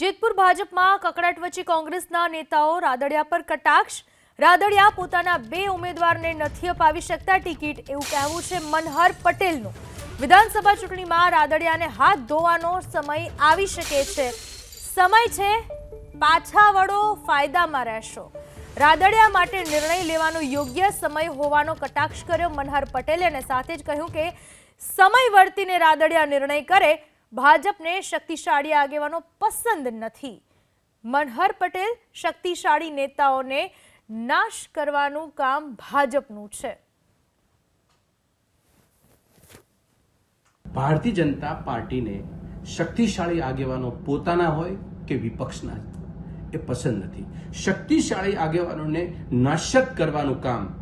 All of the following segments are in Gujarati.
જેતપુર ભાજપમાં કકડાટ વચ્ચે કોંગ્રેસના નેતાઓ રાદડિયા પર કટાક્ષ. રાદડિયા પોતાના બે ઉમેદવારને નથી અપાવી શકતા. ટિકિટ એવું કહેવું છે મનહર પટેલનું. વિધાનસભા ચૂંટણીમાં રાદડિયાને હાથ ધોવાનો સમય આવી શકે છે. સમય છે, પાછા વળો, ફાયદામાં રહેશો. રાદડિયા માટે નિર્ણય લેવાનો યોગ્ય સમય હોવાનો કટાક્ષ કર્યો મનહર પટેલે અને સાથે જ કહ્યું કે સમય વર્તીને રાદડિયા નિર્ણય કરે. ભાજપને શક્તિશાળી આગેવાનો પસંદ નથી. મનહર પટેલ શક્તિશાળી નેતાઓને નાશ કરવાનું કામ ભાજપનું છે. ભારતીય જનતા પાર્ટીને શક્તિશાળી આગેવાનો પોતાના હોય કે વિપક્ષના એ પસંદ નથી. શક્તિશાળી આગેવાનોને નાશક કરવાનું કામ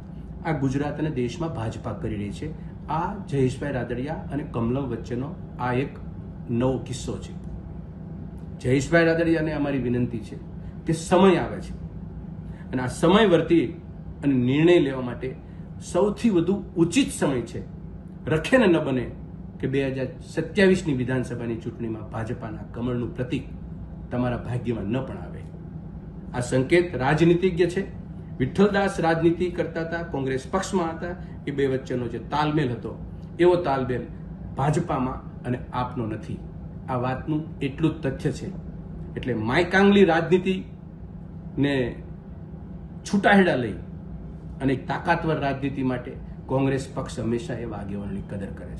આ ગુજરાત અને દેશમાં ભાજપા કરી રહી છે. આ જયેશભાઈ રાદડિયા અને કમલમ વચ્ચેનો આ એક નવો કિસ્સો છે. જયેશભાઈ રાદડિયાને અમારી વિનંતી છે કે સમય આવે છે. અને આ સમય વર્તી અને નિર્ણય લેવા માટે સૌથી વધુ ઉચિત સમય છે. રખે ને ન બને કે બે હજાર સત્યાવીસની વિધાનસભાની ચૂંટણીમાં ભાજપાના કમળનું પ્રતીક તમારા ભાગ્યમાં ન પણ આવે. આ સંકેત રાજનીતિજ્ઞ છે. વિઠ્ઠલદાસ રાજનીતિ કરતા હતા, કોંગ્રેસ પક્ષમાં હતા. એ બે વચ્ચેનો જે તાલમેલ હતો, એવો તાલમેલ ભાજપામાં અને આપનો નથી. આ વાતનું એટલું જ તથ્ય છે. એટલે માયકાંગલી રાજનીતિને છૂટાહેડા લઈ અને તાકાતવર રાજનીતિ માટે કોંગ્રેસ પક્ષ હંમેશા એવા આગેવાનની કદર કરે છે.